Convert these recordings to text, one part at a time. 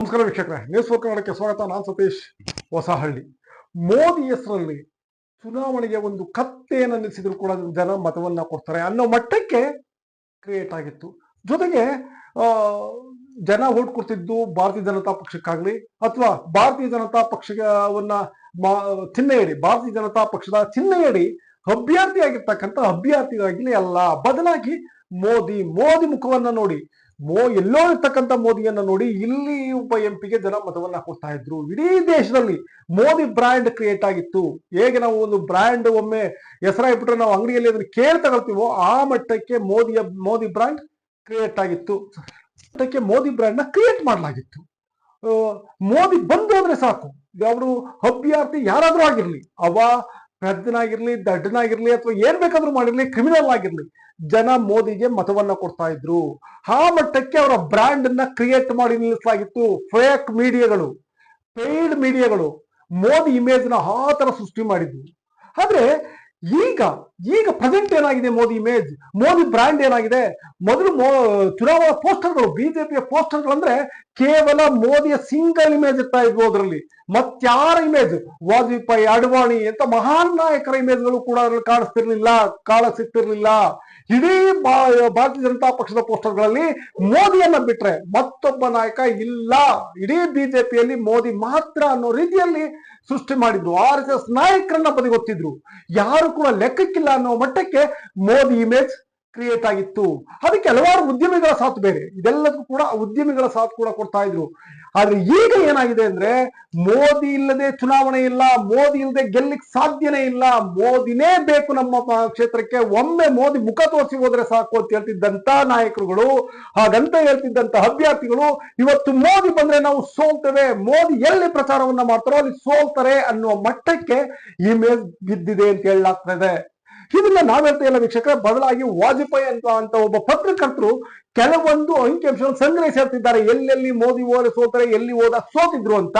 ನಮಸ್ಕಾರ ವೀಕ್ಷಕರೇ, news four ಕನ್ನಡಕ್ಕೆ ಸ್ವಾಗತ. ನಾನು ಸತೀಶ್ ಹೊಸಹಳ್ಳಿ. ಮೋದಿ ಹೆಸರಲ್ಲಿ ಚುನಾವಣೆಗೆ ಒಂದು ಕತ್ತೆಯನ್ನು ನಿಲ್ಲಿಸಿದ್ರು ಕೂಡ ಜನ ಮತವನ್ನ ಕೊಡ್ತಾರೆ ಅನ್ನೋ ಮಟ್ಟಕ್ಕೆ ಕ್ರಿಯೇಟ್ ಆಗಿತ್ತು. ಜೊತೆಗೆ ಜನ ಓಟ್ ಕೊಡ್ತಿದ್ದು ಭಾರತೀಯ ಜನತಾ ಪಕ್ಷಕ್ಕಾಗ್ಲಿ ಅಥವಾ ಭಾರತೀಯ ಜನತಾ ಪಕ್ಷವನ್ನ ಮಾ- ಚಿಹ್ನೆಯಡಿ, ಭಾರತೀಯ ಜನತಾ ಪಕ್ಷದ ಚಿಹ್ನೆಯಡಿ ಅಭ್ಯರ್ಥಿ ಆಗಿರ್ತಕ್ಕಂಥ ಅಭ್ಯರ್ಥಿಗಾಗಲಿ ಅಲ್ಲ ಬದಲಾಗಿ ಮೋದಿ ಮೋದಿ ಮುಖವನ್ನ ನೋಡಿ ಮೋ, ಎಲ್ಲೋ ಇರ್ತಕ್ಕಂಥ ಮೋದಿಯನ್ನ ನೋಡಿ ಇಲ್ಲಿ ಒಬ್ಬ ಎಂಪಿಗೆ ಜನ ಮತವನ್ನ ಕೊಡ್ತಾ ಇದ್ರು. ಇಡೀ ದೇಶದಲ್ಲಿ ಮೋದಿ ಬ್ರ್ಯಾಂಡ್ ಕ್ರಿಯೇಟ್ ಆಗಿತ್ತು. ಹೇಗೆ ನಾವು ಒಂದು ಬ್ರ್ಯಾಂಡ್ ಒಮ್ಮೆ ಹೆಸರಾಗ್ಬಿಟ್ರೆ ನಾವು ಅಂಗಡಿಯಲ್ಲಿ ಅದನ್ನು ಕೇಳಿ ತಗೊಳ್ತೀವೋ ಆ ಮಟ್ಟಕ್ಕೆ ಮೋದಿಯ, ಮೋದಿ ಬ್ರ್ಯಾಂಡ್ ಕ್ರಿಯೇಟ್ ಆಗಿತ್ತು. ಮಟ್ಟಕ್ಕೆ ಮೋದಿ ಬ್ರ್ಯಾಂಡ್ನ ಕ್ರಿಯೇಟ್ ಮಾಡಲಾಗಿತ್ತು. ಮೋದಿ ಬಂದು ಅಂದ್ರೆ ಸಾಕು. ಅವರು ಅಭ್ಯರ್ಥಿ ಯಾರಾದ್ರೂ ಆಗಿರ್ಲಿ. ಅವ ಪೆದ್ದನಾಗಿರ್ಲಿ ದಡ್ಡನಾಗಿರ್ಲಿ ಅಥವಾ ಏನ್ ಬೇಕಾದ್ರೂ ಮಾಡಿರ್ಲಿ ಕ್ರಿಮಿನಲ್ ಆಗಿರ್ಲಿ, ಜನ ಮೋದಿಗೆ ಮತವನ್ನ ಕೊಡ್ತಾ ಇದ್ರು. ಆ ಮಟ್ಟಕ್ಕೆ ಅವರ ಬ್ರ್ಯಾಂಡ್ ಅನ್ನ ಕ್ರಿಯೇಟ್ ಮಾಡಿ ನಿಲ್ಲಿಸಲಾಗಿತ್ತು ಫೇಕ್ ಮೀಡಿಯಾಗಳು ಪೇಯ್ಡ್ ಮೀಡಿಯಾಗಳು ಮೋದಿ ಇಮೇಜ್ನ ಆ ಸೃಷ್ಟಿ ಮಾಡಿದ್ವು ಆದ್ರೆ ಈಗ ಈಗ ಪ್ರೆಸೆಂಟ್ ಏನಾಗಿದೆ ಮೋದಿ ಇಮೇಜ್ ಮೋದಿ ಬ್ರ್ಯಾಂಡ್ ಏನಾಗಿದೆ? ಮೊದಲು ಚುನಾವಣಾ ಪೋಸ್ಟರ್ಗಳು ಬಿಜೆಪಿಯ ಪೋಸ್ಟರ್ಗಳಂದ್ರೆ ಕೇವಲ ಮೋದಿಯ ಸಿಂಗಲ್ ಇಮೇಜ್ ಇರ್ತಾ ಇದ್ವು ಅದರಲ್ಲಿ. ಮತ್ತಾರ ಇಮೇಜ್? ವಾಜಪೇಯಿ, ಅಡ್ವಾಣಿ ಅಂತ ಮಹಾನ್ ನಾಯಕರ ಇಮೇಜ್ಗಳು ಕೂಡ ಅದರಲ್ಲಿ ಕಾಣಿಸ್ತಿರ್ಲಿಲ್ಲ ಕಾಣ ಸಿಗ್ತಿರ್ಲಿಲ್ಲ ಇಡೀ ಭಾರತೀಯ ಜನತಾ ಪಕ್ಷದ ಪೋಸ್ಟರ್ಗಳಲ್ಲಿ ಮೋದಿಯನ್ನ ಬಿಟ್ರೆ ಮತ್ತೊಬ್ಬ ನಾಯಕ ಇಲ್ಲ. ಇಡೀ ಬಿಜೆಪಿಯಲ್ಲಿ ಮೋದಿ ಮಾತ್ರ ಅನ್ನೋ ರೀತಿಯಲ್ಲಿ ಸೃಷ್ಟಿ ಮಾಡಿದ್ರು. ಆರ್ ಎಸ್ ಎಸ್ ನಾಯಕರನ್ನ ಬದಿಗೊತ್ತಿದ್ರು. ಯಾರು ಕೂಡ ಲೆಕ್ಕಕ್ಕಿಲ್ಲ ಅನ್ನೋ ಮಟ್ಟಕ್ಕೆ ಮೋದಿ ಇಮೇಜ್ ಕ್ರಿಯೇಟ್ ಆಗಿತ್ತು. ಅದಕ್ಕೆ ಹಲವಾರು ಉದ್ಯಮಿಗಳ ಸಾಥ್ ಬೇರೆ. ಇದೆಲ್ಲದಕ್ಕೂ ಕೂಡ ಉದ್ಯಮಿಗಳ ಸಾಥ್ ಕೂಡ ಕೊಡ್ತಾ ಇದ್ರು. ಆದ್ರೆ ಈಗ ಏನಾಗಿದೆ ಅಂದ್ರೆ ಮೋದಿ ಇಲ್ಲದೆ ಚುನಾವಣೆ ಇಲ್ಲ, ಮೋದಿ ಇಲ್ಲದೆ ಗೆಲ್ಲಿಕ್ ಸಾಧ್ಯನೇ ಇಲ್ಲ, ಮೋದಿನೇ ಬೇಕು ನಮ್ಮ ಕ್ಷೇತ್ರಕ್ಕೆ, ಒಮ್ಮೆ ಮೋದಿ ಮುಖ ತೋರಿಸಿ ಹೋದ್ರೆ ಸಾಕು ಅಂತ ಹೇಳ್ತಿದ್ದಂತ ನಾಯಕರುಗಳು, ಹಾಗಂತ ಹೇಳ್ತಿದ್ದಂತ ಅಭ್ಯರ್ಥಿಗಳು, ಇವತ್ತು ಮೋದಿ ಬಂದ್ರೆ ನಾವು ಸೋಲ್ತೇವೆ, ಮೋದಿ ಎಲ್ಲಿ ಪ್ರಚಾರವನ್ನ ಮಾಡ್ತಾರೋ ಅಲ್ಲಿ ಸೋಲ್ತಾರೆ ಅನ್ನುವ ಮಟ್ಟಕ್ಕೆ ಇಮೇಜ್ ಬಿದ್ದಿದೆ ಅಂತ ಹೇಳಲಾಗ್ತದೆ ಇದನ್ನ ನಾವೇಳ್ತಾ ಇಲ್ಲ ವೀಕ್ಷಕರ, ಬದಲಾಗಿ ವಾಜಪೇಯಿ ಅಂತ ಅಂತ ಒಬ್ಬ ಪತ್ರಕರ್ತರು ಕೆಲವೊಂದು ಅಂಕಿಅಂಶಗಳನ್ನು ಸಂಗ್ರಹಿಸಿರ್ತಿದ್ದಾರೆ ಎಲ್ಲೆಲ್ಲಿ ಮೋದಿ ಹೋದ್ರೆ ಸೋತಾರೆ ಎಲ್ಲಿ ಹೋದ ಸೋತಿದ್ರು ಅಂತ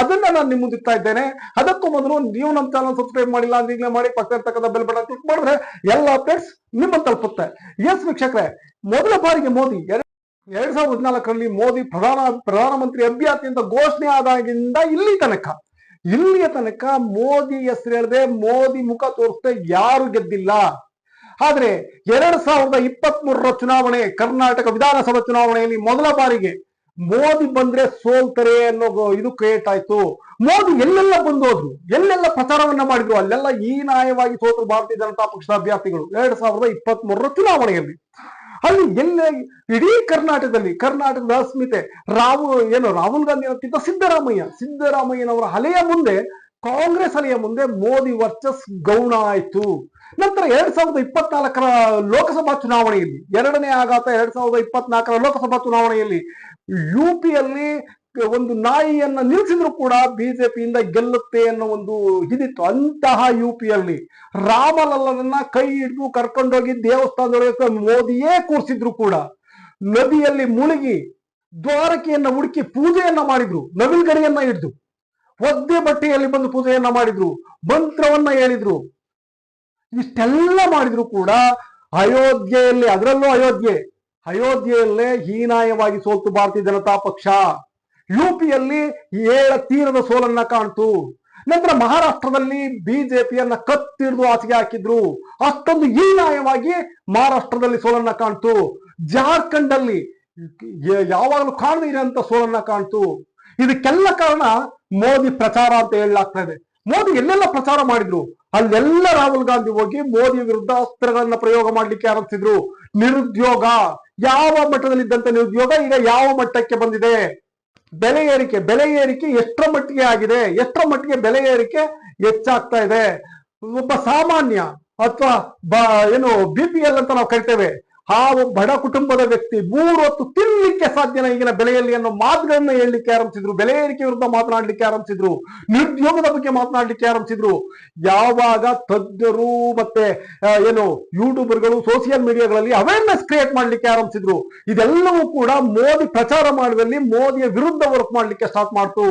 ಅದನ್ನ ನಾನು ನಿಮ್ಮ ಮುಂದಿಡ್ತಾ ಇದ್ದೇನೆ. ಅದಕ್ಕೂ ಮೊದಲು ನೀವು ನಮ್ಮ ಚಾನಲ್ ಸಬ್ಸ್ಕ್ರೈಬ್ ಮಾಡಿಲ್ಲ ಅಂದ್ರೆ ಮಾಡಿ ಪಕ್ಕ ಇರ್ತಕ್ಕಂಥ ಬೆಲ್ ಬಟನ್ ಕ್ಲಿಕ್ ಮಾಡಿದ್ರೆ ಎಲ್ಲ ಅಪ್ಡೇಟ್ಸ್ ನಿಮ್ಮ ತಲುಪುತ್ತೆ. ಎಸ್ ವೀಕ್ಷಕರೇ, ಮೊದಲ ಬಾರಿಗೆ ಮೋದಿ ಎರಡ್ ಸಾವಿರದ ಹದಿನಾಲ್ಕರಲ್ಲಿ ಮೋದಿ ಪ್ರಧಾನ ಪ್ರಧಾನಮಂತ್ರಿ ಅಭ್ಯರ್ಥಿ ಅಂತ ಘೋಷಣೆ ಆದಾಗಿಂದ ಇಲ್ಲಿ ತನಕ ಇಲ್ಲಿಯ ತನಕ ಮೋದಿ ಹೆಸರು ಹೇಳದೆ, ಮೋದಿ ಮುಖ ತೋರಿಸದೆ ಯಾರು ಗೆದ್ದಿಲ್ಲ. ಆದ್ರೆ ಎರಡ್ ಸಾವಿರದ ಇಪ್ಪತ್ತ್ ಮೂರರ ಚುನಾವಣೆ, ಕರ್ನಾಟಕ ವಿಧಾನಸಭಾ ಚುನಾವಣೆಯಲ್ಲಿ ಮೊದಲ ಬಾರಿಗೆ ಮೋದಿ ಬಂದ್ರೆ ಸೋಲ್ತಾರೆ ಅನ್ನೋ ಇದು ಕ್ರಿಯೇಟ್ ಆಯ್ತು. ಮೋದಿ ಎಲ್ಲೆಲ್ಲ ಬಂದೋದ್ರು, ಎಲ್ಲೆಲ್ಲ ಪ್ರಚಾರವನ್ನ ಮಾಡಿದ್ರು, ಅಲ್ಲೆಲ್ಲ ಹೀನಾಯವಾಗಿ ಸೋತರು ಭಾರತೀಯ ಜನತಾ ಪಕ್ಷದ ಅಭ್ಯರ್ಥಿಗಳು ಎರಡ್ ಸಾವಿರದ ಇಪ್ಪತ್ತ್ ಮೂರರ ಚುನಾವಣೆಯಲ್ಲಿ. ಅಲ್ಲಿ ಎಲ್ಲ ಇಡೀ ಕರ್ನಾಟಕದಲ್ಲಿ, ಕರ್ನಾಟಕದ ಅಸ್ಮಿತೆ, ರಾವ್, ಏನು, ರಾಹುಲ್ ಗಾಂಧಿ ಅಂತಿದ್ದ ಸಿದ್ದರಾಮಯ್ಯ, ಸಿದ್ದರಾಮಯ್ಯನವರ ಹಲೆಯ ಮುಂದೆ, ಕಾಂಗ್ರೆಸ್ ಅಲೆಯ ಮುಂದೆ ಮೋದಿ ವರ್ಚಸ್ ಗೌಣ ಆಯ್ತು. ನಂತರ ಎರಡ್ ಸಾವಿರದ ಇಪ್ಪತ್ನಾಲ್ಕರ ಲೋಕಸಭಾ ಚುನಾವಣೆಯಲ್ಲಿ, ಎರಡನೇ ಆಘಾತ ಎರಡ್ ಸಾವಿರದ ಇಪ್ಪತ್ನಾಲ್ಕರ ಲೋಕಸಭಾ ಚುನಾವಣೆಯಲ್ಲಿ, ಯು ಪಿಯಲ್ಲಿ ಒಂದು ನಾಯಿಯನ್ನ ನಿಲ್ಲಿಸಿದ್ರು ಕೂಡ ಬಿಜೆಪಿಯಿಂದ ಗೆಲ್ಲುತ್ತೆ ಅನ್ನೋ ಒಂದು ಇದಿತ್ತು. ಅಂತಹ ಯು ಪಿಯಲ್ಲಿ ರಾಮಲಲ್ಲನನ್ನ ಕೈ ಹಿಡಿದು ಕರ್ಕೊಂಡೋಗಿ ದೇವಸ್ಥಾನದೊಳಗೆ ಮೋದಿಯೇ ಕೂರಿಸಿದ್ರು ಕೂಡ. ನದಿಯಲ್ಲಿ ಮುಳುಗಿ ದ್ವಾರಕೆಯನ್ನ ಹುಡುಕಿ ಪೂಜೆಯನ್ನ ಮಾಡಿದ್ರು, ನವಿಲ್ಗರಿಯನ್ನ ಹಿಡಿದು. ಒದ್ದೆ ಬಟ್ಟೆಯಲ್ಲಿ ಬಂದು ಪೂಜೆಯನ್ನ ಮಾಡಿದ್ರು, ಮಂತ್ರವನ್ನ ಹೇಳಿದ್ರು. ಇಷ್ಟೆಲ್ಲ ಮಾಡಿದ್ರು ಕೂಡ ಅಯೋಧ್ಯೆಯಲ್ಲಿ, ಅದರಲ್ಲೂ ಅಯೋಧ್ಯೆ. ಅಯೋಧ್ಯೆಯಲ್ಲೇ ಹೀನಾಯವಾಗಿ ಸೋತು ಭಾರತೀಯ ಜನತಾ ಪಕ್ಷ. ಯು ಪಿಯಲ್ಲಿ ಏಳ ತೀರದ ಸೋಲನ್ನ ಕಾಣ್ತು. ನಂತರ ಮಹಾರಾಷ್ಟ್ರದಲ್ಲಿ ಬಿಜೆಪಿಯನ್ನ ಕತ್ತಿಡಿದು ಆಚೆಗೆ ಹಾಕಿದ್ರು. ಅಷ್ಟೊಂದು ಹೀನಾಯವಾಗಿ ಮಹಾರಾಷ್ಟ್ರದಲ್ಲಿ ಸೋಲನ್ನ ಕಾಣ್ತು. ಜಾರ್ಖಂಡ್ ಅಲ್ಲಿ ಯಾವಾಗಲೂ ಕಾಣದೇ ಇರೋಂತ ಸೋಲನ್ನ ಕಾಣ್ತು. ಇದಕ್ಕೆಲ್ಲ ಕಾರಣ ಮೋದಿ ಪ್ರಚಾರ ಅಂತ ಹೇಳಲಾಗ್ತಾ ಇದೆ. ಮೋದಿ ಎಲ್ಲೆಲ್ಲ ಪ್ರಚಾರ ಮಾಡಿದ್ರು? ಅಲ್ಲೆಲ್ಲ ರಾಹುಲ್ ಗಾಂಧಿ ಹೋಗಿ ಮೋದಿ ವಿರುದ್ಧ ಅಸ್ತ್ರಗಳನ್ನ ಪ್ರಯೋಗ ಮಾಡ್ಲಿಕ್ಕೆ ಆರಂಭಿಸಿದ್ರು. ನಿರುದ್ಯೋಗ, ಯಾವ ಮಟ್ಟದಲ್ಲಿದ್ದಂತ ನಿರುದ್ಯೋಗ ಈಗ ಯಾವ ಮಟ್ಟಕ್ಕೆ ಬಂದಿದೆ? ಬೆಲೆ ಏರಿಕೆ ಬೆಲೆ ಏರಿಕೆ ಎಷ್ಟರ ಮಟ್ಟಿಗೆ ಆಗಿದೆ, ಎಷ್ಟರ ಮಟ್ಟಿಗೆ ಬೆಲೆ ಏರಿಕೆ ಹೆಚ್ಚಾಗ್ತಾ ಇದೆ. ಒಬ್ಬ ಸಾಮಾನ್ಯ ಅಥವಾ ಬ, ಏನು ಬಿ ಪಿ ಎಲ್ ಅಂತ ನಾವು ಕರಿತೇವೆ ಆ ಬಡ ಕುಟುಂಬದ ವ್ಯಕ್ತಿ, ಮೂರು ಹೊತ್ತು ತಿನ್ನಲಿಕ್ಕೆ ಸಾಧ್ಯನ ಈಗಿನ ಬೆಲೆಯಲ್ಲಿ ಅನ್ನೋ ಮಾತುಗಳನ್ನ ಹೇಳಲಿಕ್ಕೆ ಆರಂಭಿಸಿದ್ರು, ಬೆಲೆ ಏರಿಕೆ ವಿರುದ್ಧ ಮಾತನಾಡಲಿಕ್ಕೆ ಆರಂಭಿಸಿದ್ರು, ನಿರುದ್ಯೋಗದ ಬಗ್ಗೆ ಮಾತನಾಡಲಿಕ್ಕೆ ಆರಂಭಿಸಿದ್ರು. ಯಾವಾಗ ತಜ್ಞರು ಮತ್ತೆ ಏನು ಯೂಟ್ಯೂಬರ್ಗಳು, ಸೋಷಿಯಲ್ ಮೀಡಿಯಾಗಳಲ್ಲಿ ಅವೇರ್ನೆಸ್ ಕ್ರಿಯೇಟ್ ಮಾಡಲಿಕ್ಕೆ ಆರಂಭಿಸಿದ್ರು. ಇದೆಲ್ಲವೂ ಕೂಡ ಮೋದಿ ಪ್ರಚಾರ ಮಾಡುವಲ್ಲಿ ಮೋದಿಯ ವಿರುದ್ಧ ವರ್ಕ್ ಮಾಡಲಿಕ್ಕೆ ಸ್ಟಾರ್ಟ್ ಮಾಡ್ತು.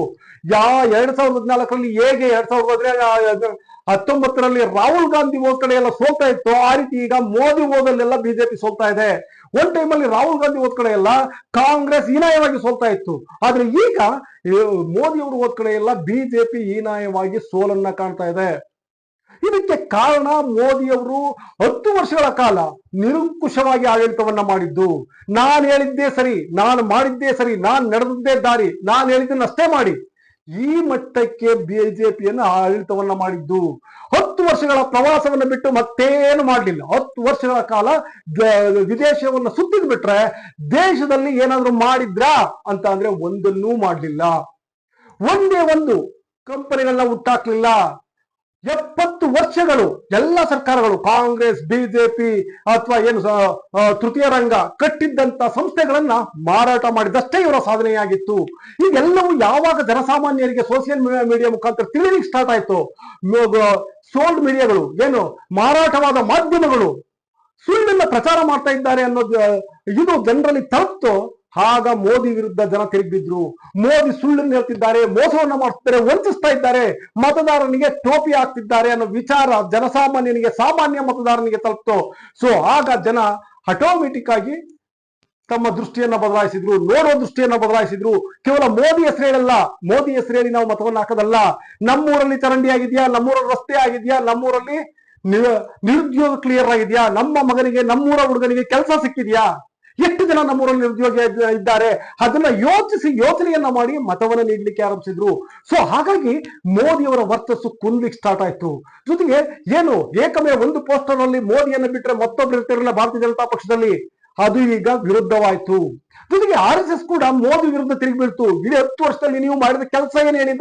ಯಾ, ಎರಡ್ ಸಾವಿರದ ಹದಿನಾಲ್ಕರಲ್ಲಿ ಹೇಗೆ, ಎರಡ್ ಸಾವಿರದ ಹತ್ತೊಂಬತ್ತರಲ್ಲಿ ರಾಹುಲ್ ಗಾಂಧಿ ಹೋದ ಕಡೆ ಎಲ್ಲ ಸೋಲ್ತಾ ಇತ್ತು. ಆ ರೀತಿ ಈಗ ಮೋದಿ ಹೋದಲ್ಲೆಲ್ಲ ಬಿಜೆಪಿ ಸೋಲ್ತಾ ಇದೆ. ಒಂದ್ ಟೈಮಲ್ಲಿ ರಾಹುಲ್ ಗಾಂಧಿ ಹೋದ ಕಡೆ ಎಲ್ಲ ಕಾಂಗ್ರೆಸ್ ಹೀನಾಯವಾಗಿ ಸೋಲ್ತಾ ಇತ್ತು. ಆದ್ರೆ ಈಗ ಮೋದಿ ಅವರು ಹೋದ ಕಡೆ ಎಲ್ಲ ಬಿಜೆಪಿ ಹೀನಾಯವಾಗಿ ಸೋಲನ್ನ ಕಾಣ್ತಾ ಇದೆ. ಇದಕ್ಕೆ ಕಾರಣ ಮೋದಿಯವರು ಹತ್ತು ವರ್ಷಗಳ ಕಾಲ ನಿರಂಕುಶವಾಗಿ ಆಡಳಿತವನ್ನ ಮಾಡಿದ್ದು. ನಾನು ಹೇಳಿದ್ದೇ ಸರಿ, ನಾನು ಮಾಡಿದ್ದೇ ಸರಿ, ನಾನು ನಡೆದದ್ದೇ ದಾರಿ, ನಾನು ಹೇಳಿದ್ದನ್ನಷ್ಟೇ ಮಾಡಿ. ಈ ಮಟ್ಟಕ್ಕೆ ಬಿಜೆಪಿಯನ್ನು ಆಡಳಿತವನ್ನ ಮಾಡಿದ್ದು. ಹತ್ತು ವರ್ಷಗಳ ಪ್ರವಾಸವನ್ನು ಬಿಟ್ಟು ಮತ್ತೇನು ಮಾಡಲಿಲ್ಲ. ಹತ್ತು ವರ್ಷಗಳ ಕಾಲ ವಿದೇಶವನ್ನು ಸುತ್ತಿದ್ ಬಿಟ್ರೆ ದೇಶದಲ್ಲಿ ಏನಾದ್ರೂ ಮಾಡಿದ್ರಾ ಅಂತ ಅಂದ್ರೆ ಒಂದನ್ನೂ ಮಾಡಲಿಲ್ಲ. ಒಂದೇ ಒಂದು ಕಂಪನಿಗಳನ್ನ ಹುಟ್ಟಾಕ್ಲಿಲ್ಲ. ಎಪ್ಪತ್ತು ವರ್ಷಗಳು ಎಲ್ಲ ಸರ್ಕಾರಗಳು, ಕಾಂಗ್ರೆಸ್ ಬಿಜೆಪಿ ಅಥವಾ ಏನು ತೃತೀಯ ರಂಗ ಕಟ್ಟಿದ್ದಂತ ಸಂಸ್ಥೆಗಳನ್ನ ಮಾರಾಟ ಮಾಡಿದಷ್ಟೇ ಇವರ ಸಾಧನೆಯಾಗಿತ್ತು. ಈಗೆಲ್ಲವೂ ಯಾವಾಗ ಜನಸಾಮಾನ್ಯರಿಗೆ ಸೋಷಿಯಲ್ ಮೀಡಿಯಾ ಮುಖಾಂತರ ತಿಳಿಲಿಕ್ಕೆ ಸ್ಟಾರ್ಟ್ ಆಯ್ತು? ಸೋಲ್ಡ್ ಮೀಡಿಯಾಗಳು ಏನು ಮಾರಾಟವಾದ ಮಾಧ್ಯಮಗಳು ಸುಳ್ಳನ್ನ ಪ್ರಚಾರ ಮಾಡ್ತಾ ಇದ್ದಾರೆ ಅನ್ನೋದು ಇದು ಜನರಲ್ಲಿ ತಲುಪ್ತು. ಆಗ ಮೋದಿ ವಿರುದ್ಧ ಜನ ತಿರುಗಿದ್ರು. ಮೋದಿ ಸುಳ್ಳನ್ನು ಹೇಳ್ತಿದ್ದಾರೆ, ಮೋಸವನ್ನು ಮಾಡ್ತಿದ್ದಾರೆ, ವಂಚಿಸ್ತಾ ಇದ್ದಾರೆ. ಮತದಾರನಿಗೆ ಟೋಪಿ ಹಾಕ್ತಿದ್ದಾರೆ ಅನ್ನೋ ವಿಚಾರ ಜನಸಾಮಾನ್ಯನಿಗೆ, ಸಾಮಾನ್ಯ ಮತದಾರನಿಗೆ ತಲುಪ್ತು. ಸೊ ಆಗ ಜನ ಆಟೋಮೆಟಿಕ್ ಆಗಿ ತಮ್ಮ ದೃಷ್ಟಿಯನ್ನ ಬದಲಾಯಿಸಿದ್ರು, ನೋಡೋ ದೃಷ್ಟಿಯನ್ನ ಬದಲಾಯಿಸಿದ್ರು. ಕೇವಲ ಮೋದಿ ಹೆಸರು ಹೇಳಲ್ಲ, ಮೋದಿ ಹೆಸರು ಹೇಳಿ ನಾವು ಮತವನ್ನು ಹಾಕೋದಲ್ಲ. ನಮ್ಮೂರಲ್ಲಿ ಚರಂಡಿ ಆಗಿದೆಯಾ, ನಮ್ಮೂರಲ್ಲಿ ರಸ್ತೆ ಆಗಿದೆಯಾ, ನಮ್ಮೂರಲ್ಲಿ ನಿರುದ್ಯೋಗ ಕ್ಲಿಯರ್ ಆಗಿದೆಯಾ, ನಮ್ಮ ಮಗನಿಗೆ, ನಮ್ಮೂರ ಹುಡುಗನಿಗೆ ಕೆಲಸ ಸಿಕ್ಕಿದ್ಯಾ? ಎಷ್ಟು ಜನ ನಮ್ಮೂರಲ್ಲಿ ನಿರುದ್ಯೋಗ ಇದ್ದಾರೆ? ಅದನ್ನ ಯೋಚಿಸಿ ಯೋಚನೆಯನ್ನ ಮಾಡಿ ಮತವನ್ನ ನೀಡಲಿಕ್ಕೆ ಆರಂಭಿಸಿದ್ರು. ಸೊ ಹಾಗಾಗಿ ಮೋದಿಯವರ ವರ್ಚಸ್ಸು ಕುಂದ್ಲಿಕ್ಕೆ ಸ್ಟಾರ್ಟ್ ಆಯ್ತು. ಜೊತೆಗೆ ಏನು ಏಕಮೇ ಒಂದು ಪೋಸ್ಟರ್ ಅಲ್ಲಿ ಮೋದಿಯನ್ನ ಬಿಟ್ರೆ ಮತ್ತೊಬ್ರು ಇರ್ತಿರಲಿಲ್ಲ ಭಾರತೀಯ ಜನತಾ ಪಕ್ಷದಲ್ಲಿ? ಅದು ಈಗ ವಿರುದ್ಧವಾಯ್ತು. ಜೊತೆಗೆ ಆರ್ ಎಸ್ ಎಸ್ ಕೂಡ ಮೋದಿ ವಿರುದ್ಧ ತಿರುಗಿ ಬೀಳ್ತು. ಇಡೀ ಹತ್ತು ವರ್ಷದಲ್ಲಿ ನೀವು ಮಾಡಿದ ಕೆಲಸ ಏನು ಹೇಳಿ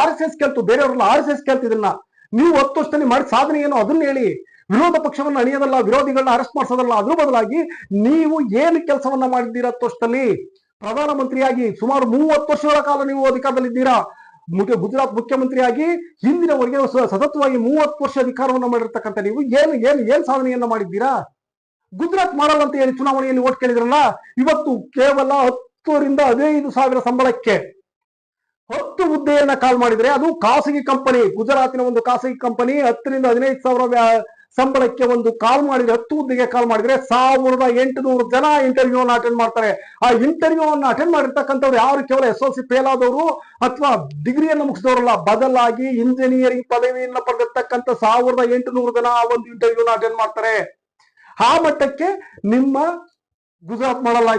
ಆರ್ ಎಸ್ ಎಸ್ ಕೇಳ್ತು. ಬೇರೆಯವ್ರಲ್ಲ ಆರ್ ಎಸ್ ಎಸ್ ಕೇಳ್ತಿದ್ರನ್ನ ನೀವು ಹತ್ತು ವರ್ಷದಲ್ಲಿ ಮಾಡಿದ ಸಾಧನೆ ಏನು? ಅದನ್ನ ಹೇಳಿ. ವಿರೋಧ ಪಕ್ಷವನ್ನ ಅಣಿಯೋದಲ್ಲ ವಿರೋಧಿಗಳನ್ನ ಅರೆಸ್ಟ್ ಮಾಡಿಸೋದಲ್ಲ, ಅದ್ರ ಬದಲಾಗಿ ನೀವು ಏನು ಕೆಲಸವನ್ನ ಮಾಡಿದ್ದೀರಾ ತೋಷ್ಟಲ್ಲಿ? ಪ್ರಧಾನಮಂತ್ರಿಯಾಗಿ ಸುಮಾರು ಮೂವತ್ತು ವರ್ಷಗಳ ಕಾಲ ನೀವು ಅಧಿಕಾರದಲ್ಲಿದ್ದೀರಾ? ಮುಖ್ಯ, ಗುಜರಾತ್ ಮುಖ್ಯಮಂತ್ರಿಯಾಗಿ ಹಿಂದಿನವರೆಗೆ ಸತತವಾಗಿ ಮೂವತ್ತು ವರ್ಷ ಅಧಿಕಾರವನ್ನ ಮಾಡಿರ್ತಕ್ಕಂಥ ನೀವು ಏನು ಏನು, ಏನ್ ಸಾಧನೆಯನ್ನ ಮಾಡಿದ್ದೀರಾ? ಗುಜರಾತ್ ಮಾಡಲ್ಲ ಅಂತ ಹೇಳಿ ಚುನಾವಣೆಯಲ್ಲಿ ಓಟ್ ಕೇಳಿದ್ರಲ್ಲ, ಇವತ್ತು ಕೇವಲ ಹತ್ತರಿಂದ ಹದಿನೈದು ಸಾವಿರ ಸಂಬಳಕ್ಕೆ ಹತ್ತು ಹುದ್ದೆಯನ್ನ ಕಾಲ್ ಮಾಡಿದ್ರೆ ಅದು ಖಾಸಗಿ ಕಂಪನಿ ಗುಜರಾತಿನ ಒಂದು ಖಾಸಗಿ ಕಂಪನಿ ಹತ್ತರಿಂದ ಹದಿನೈದು ಸಾವಿರ ಸಂಬಳಕ್ಕೆ ಒಂದು ಕಾಲ್ ಮಾಡಿದ್ರೆ, ಹತ್ತು ಹುದ್ದೆಗೆ ಕಾಲ್ ಮಾಡಿದ್ರೆ ಸಾವಿರದ ಎಂಟುನೂರು ಜನ ಇಂಟರ್ವ್ಯೂ ಅನ್ನ ಅಟೆಂಡ್ ಮಾಡ್ತಾರೆ. ಆ ಇಂಟರ್ವ್ಯೂ ಅನ್ನು ಅಟೆಂಡ್ ಮಾಡಿರ್ತಕ್ಕಂಥವ್ರು ಯಾರು? ಕೇವಲ ಎಸ್ ಎಲ್ ಸಿ ಫೇಲ್ ಆದವರು ಅಥವಾ ಡಿಗ್ರಿಯನ್ನು ಮುಗಿಸಿದವರಲ್ಲ. ಬದಲಾಗಿ ಇಂಜಿನಿಯರಿಂಗ್ ಪದವಿಯನ್ನು ಪಡೆದಿರ್ತಕ್ಕಂಥ ಸಾವಿರದ ಎಂಟುನೂರು ಜನ ಆ ಒಂದು ಇಂಟರ್ವ್ಯೂನ ಅಟೆಂಡ್ ಮಾಡ್ತಾರೆ. ಆ ಮಟ್ಟಕ್ಕೆ ನಿಮ್ಮ ಗುಜರಾತ್ ಮಾಡಲ್ಲ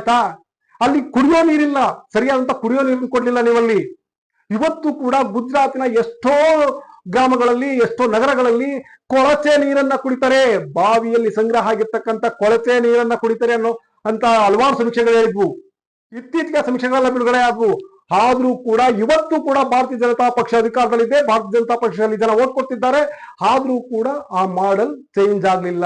ಅಲ್ಲಿ ಕುಡಿಯೋ ನೀರಿಲ್ಲ. ಸರಿಯಾದಂತ ಕುಡಿಯೋ ನೀರನ್ನು ಕೊಡ್ಲಿಲ್ಲ ನೀವಲ್ಲಿ. ಇವತ್ತು ಕೂಡ ಗುಜರಾತಿನ ಎಷ್ಟೋ ಗ್ರಾಮಗಳಲ್ಲಿ, ಎಷ್ಟೋ ನಗರಗಳಲ್ಲಿ ಕೊಳಚೆ ನೀರನ್ನ ಕುಡಿತಾರೆ. ಬಾವಿಯಲ್ಲಿ ಸಂಗ್ರಹ ಆಗಿರ್ತಕ್ಕಂಥ ಕೊಳಚೆ ನೀರನ್ನ ಕುಡಿತಾರೆ ಅನ್ನೋ ಅಂತ ಹಲವಾರು ಸಮೀಕ್ಷೆಗಳು ಹೇಳಿದ್ವು. ಇತ್ತೀಚೆಗೆ ಸಮೀಕ್ಷೆಗಳೆಲ್ಲ ಬಿಡುಗಡೆ ಆದ್ವು. ಆದ್ರೂ ಕೂಡ ಇವತ್ತು ಕೂಡ ಭಾರತೀಯ ಜನತಾ ಪಕ್ಷ ಅಧಿಕಾರದಲ್ಲಿದೆ. ಭಾರತೀಯ ಜನತಾ ಪಕ್ಷದಲ್ಲಿ ಜನ ಓಟ್ ಕೊಡ್ತಿದ್ದಾರೆ ಆದ್ರೂ ಕೂಡ ಆ ಮಾಡೆಲ್ ಚೇಂಜ್ ಆಗ್ಲಿಲ್ಲ.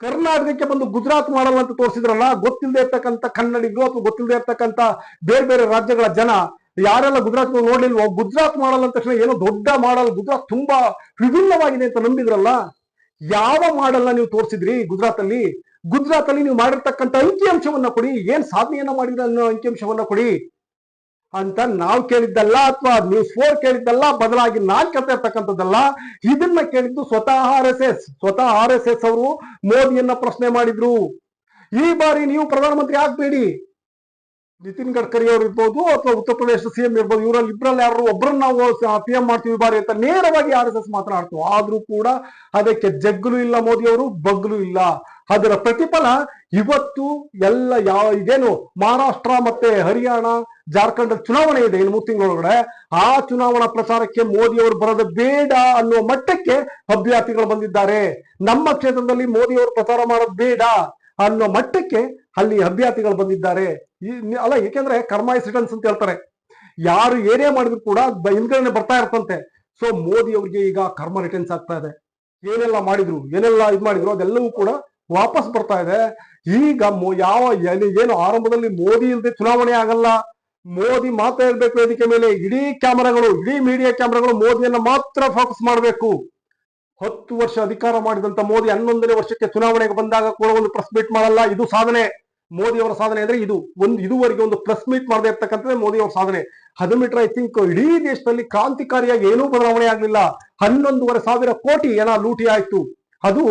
ಕರ್ನಾಟಕಕ್ಕೆ ಬಂದು ಗುಜರಾತ್ ಮಾಡಲ್ ಅಂತ ತೋರಿಸಿದ್ರಲ್ಲ ಗೊತ್ತಿಲ್ಲದೆ ಇರ್ತಕ್ಕಂಥ ಕನ್ನಡಿಗರು ಅಥವಾ ಗೊತ್ತಿಲ್ಲದೆ ಇರ್ತಕ್ಕಂಥ ಬೇರೆ ಬೇರೆ ರಾಜ್ಯಗಳ ಜನ ಯಾರೆಲ್ಲ ಗುಜರಾತ್ ನೋಡ್ಲಿಲ್ವೋ, ಗುಜರಾತ್ ಮಾಡಲ್ ಅಂದ ತಕ್ಷಣ ಏನೋ ದೊಡ್ಡ ಮಾಡಲ್, ಗುಜರಾತ್ ತುಂಬಾ ವಿಭಿನ್ನವಾಗಿದೆ ಅಂತ ನಂಬಿದ್ರಲ್ಲ? ಯಾವ ಮಾಡಲ್ನ ನೀವು ತೋರಿಸಿದ್ರಿ ಗುಜರಾತ್ ಅಲ್ಲಿ ಗುಜರಾತ್ ಅಲ್ಲಿ ನೀವು ಮಾಡಿರ್ತಕ್ಕಂಥ ಅಂಕಿಅಂಶವನ್ನ ಕೊಡಿ. ಏನ್ ಸಾಧನೆಯನ್ನ ಮಾಡಿದ್ರೆ ಅನ್ನೋ ಅಂಕಿಅಂಶವನ್ನ ಕೊಡಿ ಅಂತ ನಾವು ಕೇಳಿದ್ದಲ್ಲ ಅಥವಾ ನ್ಯೂಸ್ ಫೋರ್ ಕೇಳಿದ್ದಲ್ಲ, ಬದಲಾಗಿ ನಾನ್ ಕೇಳ್ತಾ ಇರ್ತಕ್ಕಂಥದ್ದಲ್ಲ, ಇದನ್ನ ಕೇಳಿದ್ದು ಸ್ವತಃ ಆರ್ ಎಸ್ ಎಸ್. ಸ್ವತಃ ಆರ್ ಎಸ್ ಎಸ್ ಅವರು ಮೋದಿಯನ್ನ ಪ್ರಶ್ನೆ ಮಾಡಿದ್ರು. ಈ ಬಾರಿ ನೀವು ಪ್ರಧಾನಮಂತ್ರಿ ಆಗ್ಬೇಡಿ. ನಿತಿನ್ ಗಡ್ಕರಿ ಅವರು ಇರ್ಬೋದು ಅಥವಾ ಉತ್ತರ ಪ್ರದೇಶ ಸಿಎಂ ಇರ್ಬೋದು, ಇವರಲ್ಲಿ ಇಬ್ಬರಲ್ಲಿ ಯಾರು ಒಬ್ಬರನ್ನ ನಾವು ಪಿ ಎಂ ಮಾಡ್ತೀವಿ ಬಾರಿ ಅಂತ ನೇರವಾಗಿ ಆರ್ ಎಸ್ ಎಸ್ ಮಾತನಾಡ್ತು ಆದ್ರೂ ಕೂಡ ಅದಕ್ಕೆ ಜಗ್ಗಲು ಇಲ್ಲ ಮೋದಿ ಅವರು ಬಗ್ಲು ಇಲ್ಲ. ಅದರ ಪ್ರತಿಫಲ ಇವತ್ತು ಎಲ್ಲ ಯಾವ ಇದೇನು ಮಹಾರಾಷ್ಟ್ರ ಮತ್ತೆ ಹರಿಯಾಣ, ಜಾರ್ಖಂಡ್ ಚುನಾವಣೆ ಇದೆ ಇನ್ನು ಮೂರು ತಿಂಗಳೊಳಗಡೆ. ಆ ಚುನಾವಣಾ ಪ್ರಚಾರಕ್ಕೆ ಮೋದಿ ಅವರು ಬರೋದು ಬೇಡ ಅನ್ನುವ ಮಟ್ಟಕ್ಕೆ ಅಭ್ಯರ್ಥಿಗಳು ಬಂದಿದ್ದಾರೆ. ನಮ್ಮ ಕ್ಷೇತ್ರದಲ್ಲಿ ಮೋದಿ ಅವರು ಪ್ರಚಾರ ಮಾಡೋದು ಬೇಡ ಅನ್ನೋ ಮಟ್ಟಕ್ಕೆ ಅಲ್ಲಿ ಅಭ್ಯರ್ಥಿಗಳು ಬಂದಿದ್ದಾರೆ. ಈ- ಅಲ್ಲ, ಏಕೆಂದ್ರೆ ಇಸ್ ರಿಟರ್ನ್ಸ್ ಅಂತ ಹೇಳ್ತಾರೆ. ಯಾರು ಏನೇ ಮಾಡಿದ್ರು ಕೂಡ ಹಿಂದ್ಗಡೆ ಬರ್ತಾ ಇರ್ತಂತೆ ಸೊ ಮೋದಿ ಅವರಿಗೆ ಈಗ ಕರ್ಮ ರಿಟರ್ನ್ಸ್ ಆಗ್ತಾ ಇದೆ. ಏನೆಲ್ಲ ಮಾಡಿದ್ರು, ಏನೆಲ್ಲ ಇದು ಮಾಡಿದ್ರು, ಅದೆಲ್ಲವೂ ಕೂಡ ವಾಪಸ್ ಬರ್ತಾ ಇದೆ. ಈಗ ಯಾವ ಏನು- ಏನು ಆರಂಭದಲ್ಲಿ ಮೋದಿ ಇಲ್ಲದೆ ಚುನಾವಣೆ ಆಗಲ್ಲ. ಮೋದಿ ಮಾತ್ರ ಹೇಳ್ಬೇಕು ವೇದಿಕೆ ಮೇಲೆ, ಇಡೀ ಕ್ಯಾಮರಾಗಳು, ಇಡೀ ಮೀಡಿಯಾ ಕ್ಯಾಮರಾಗಳು ಮೋದಿಯನ್ನ ಮಾತ್ರ ಫೋಕಸ್ ಮಾಡಬೇಕು. ಹತ್ತು ವರ್ಷ ಅಧಿಕಾರ ಮಾಡಿದಂತ ಮೋದಿ ಹನ್ನೊಂದನೇ ವರ್ಷಕ್ಕೆ ಚುನಾವಣೆಗೆ ಬಂದಾಗ ಕೂಡ ಒಂದು ಪ್ರೆಸ್ ಮೀಟ್ ಮಾಡಲ್ಲ, ಇದು ಸಾಧನೆ. ಮೋದಿ ಅವರ ಸಾಧನೆ ಅಂದ್ರೆ ಇದು ಒಂದು ಇದುವರೆಗೆ ಒಂದು ಪ್ಲಸ್ ಮೀಟ್ ಮಾಡದೇ ಇರ್ತಕ್ಕಂಥದ್ದೇ ಮೋದಿ ಅವರ ಸಾಧನೆ. ಅದು ಬಿಟ್ರೆ ಐ ಥಿಂಕ್ ಇಡೀ ದೇಶದಲ್ಲಿ ಕ್ರಾಂತಿಕಾರಿಯಾಗಿ ಏನೂ ಬದಲಾವಣೆ ಆಗ್ಲಿಲ್ಲ. ಹನ್ನೊಂದೂವರೆ ಸಾವಿರ ಕೋಟಿ ಏನ ಲೂಟಿ ಆಯ್ತು. ಅದು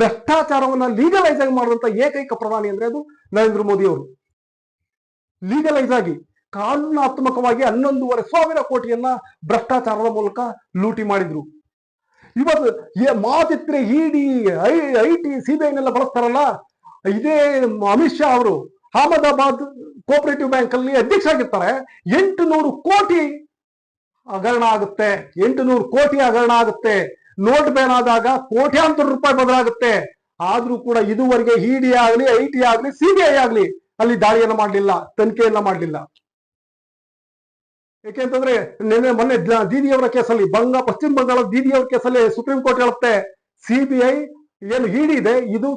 ಭ್ರಷ್ಟಾಚಾರವನ್ನ ಲೀಗಲೈಸ್ ಆಗಿ ಮಾಡುವಂತ ಏಕೈಕ ಪ್ರಧಾನಿ ಅಂದ್ರೆ ಅದು ನರೇಂದ್ರ ಮೋದಿ ಅವರು ಲೀಗಲೈಸ್ ಆಗಿ ಕಾನೂನಾತ್ಮಕವಾಗಿ ಹನ್ನೊಂದೂವರೆ ಸಾವಿರ ಕೋಟಿಯನ್ನ ಭ್ರಷ್ಟಾಚಾರದ ಮೂಲಕ ಲೂಟಿ ಮಾಡಿದ್ರು. ಇವತ್ತು ಮಾತಿತ್ರೆ ಇಡಿ ಐ ಐ ಟಿ ಸಿಬಿಐನೆಲ್ಲ ಬಳಸ್ತಾರಲ್ಲ? ಇದೇ ಅಮಿತ್ ಶಾ ಅವರು ಅಹಮದಾಬಾದ್ ಕೋಪರೇಟಿವ್ ಬ್ಯಾಂಕ್ ಅಲ್ಲಿ ಅಧ್ಯಕ್ಷ ಆಗಿರ್ತಾರೆ ಎಂಟು ನೂರು ಕೋಟಿ ಹಗರಣ ಆಗುತ್ತೆ. ಎಂಟು ನೂರು ಕೋಟಿ ಹಗರಣ ಆಗುತ್ತೆ. ನೋಟ್ ಬ್ಯಾನ್ ಆದಾಗ ಕೋಟ್ಯಾಂತರ ರೂಪಾಯಿ ಬದಲಾಗುತ್ತೆ. ಆದ್ರೂ ಕೂಡ ಇದುವರೆಗೆ ಇಡಿ ಆಗ್ಲಿ, ಐ ಟಿ ಆಗ್ಲಿ ಸಿಬಿಐ ಆಗ್ಲಿ ಅಲ್ಲಿ ದಾಳಿಯನ್ನ ಮಾಡಲಿಲ್ಲ, ತನಿಖೆಯನ್ನ ಮಾಡಲಿಲ್ಲ. ಯಾಕೆಂತಂದ್ರೆ ನಿನ್ನೆ ಮೊನ್ನೆ ದೀದಿ ದೀದಿಯವರ ಕೇಸಲ್ಲಿ, ಬಂಗ, ಪಶ್ಚಿಮ ಬಂಗಾಳ ದೀದಿಯವರ ಕೇಸಲ್ಲಿ ಸುಪ್ರೀಂ ಕೋರ್ಟ್ ಹೇಳುತ್ತೆ ಸಿಬಿಐ ಏನು ಇಡಿ ಇದೆ, ಇದು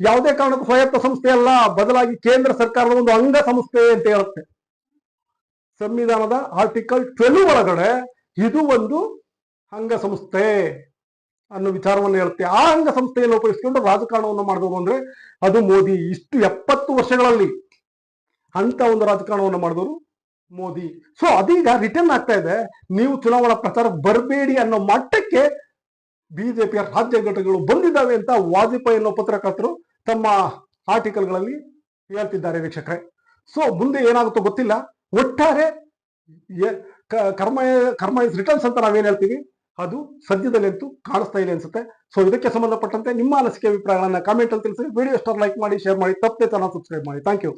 ಯಾವುದೇ ಕಾರಣಕ್ಕೂ ಸ್ವಾಯತ್ತ ಸಂಸ್ಥೆ ಅಲ್ಲ, ಬದಲಾಗಿ ಕೇಂದ್ರ ಸರ್ಕಾರದ ಒಂದು ಅಂಗ ಸಂಸ್ಥೆ ಅಂತ ಹೇಳುತ್ತೆ. ಸಂವಿಧಾನದ ಆರ್ಟಿಕಲ್ ಟ್ವೆಲ್ ಒಳಗಡೆ ಇದು ಒಂದು ಅಂಗ ಸಂಸ್ಥೆ ಅನ್ನೋ ವಿಚಾರವನ್ನು ಹೇಳುತ್ತೆ. ಆ ಅಂಗ ಸಂಸ್ಥೆಯನ್ನು ಉಪಯೋಗಿಸಿಕೊಂಡು ರಾಜಕಾರಣವನ್ನು ಮಾಡಬಹುದು ಅಂದ್ರೆ ಅದು ಮೋದಿ. ಇಷ್ಟು ಎಪ್ಪತ್ತು ವರ್ಷಗಳಲ್ಲಿ ಅಂತ ಒಂದು ರಾಜಕಾರಣವನ್ನು ಮಾಡಿದವರು ಮೋದಿ. ಸೊ ಅದೀಗ ರಿಟರ್ನ್ ಆಗ್ತಾ ಇದೆ. ನೀವು ಚುನಾವಣಾ ಪ್ರಚಾರ ಬರಬೇಡಿ ಅನ್ನೋ ಮಟ್ಟಕ್ಕೆ ಬಿಜೆಪಿಯ ರಾಜ್ಯ ಘಟಕಗಳು ಬಂದಿದ್ದಾವೆ ಅಂತ ವಾಜಪೇಯಿ ಅನ್ನೋ ಪತ್ರಕರ್ತರು ತಮ್ಮ ಆರ್ಟಿಕಲ್ಗಳಲ್ಲಿ ಹೇಳ್ತಿದ್ದಾರೆ ವೀಕ್ಷಕರೇ. ಸೊ ಮುಂದೆ ಏನಾಗುತ್ತೋ ಗೊತ್ತಿಲ್ಲ. ಒಟ್ಟಾರೆ ಕರ್ಮ ಕರ್ಮ ಇಸ್ ರಿಟರ್ನ್ಸ್ ಅಂತ ನಾವೇನು ಹೇಳ್ತೀವಿ? ಅದು ಸದ್ಯದಲ್ಲಿ ಅಂತೂ ಕಾಣಿಸ್ತಾ ಇದೆ ಅನ್ಸುತ್ತೆ. ಸೊ ಇದಕ್ಕೆ ಸಂಬಂಧಪಟ್ಟಂತೆ ನಿಮ್ಮ ಅನಿಸಿಕೆ, ಅಭಿಪ್ರಾಯಗಳನ್ನ ಕಾಮೆಂಟ್ ಅಲ್ಲಿ ತಿಳಿಸಿ. ವಿಡಿಯೋ ಸ್ಟಾರ್ ಲೈಕ್ ಮಾಡಿ ಶೇರ್ ಮಾಡಿ, ತಪ್ಪದೆ ಚಾನಲ್ ಸಬ್ಸ್ಕ್ರೈಬ್ ಮಾಡಿ. Thank you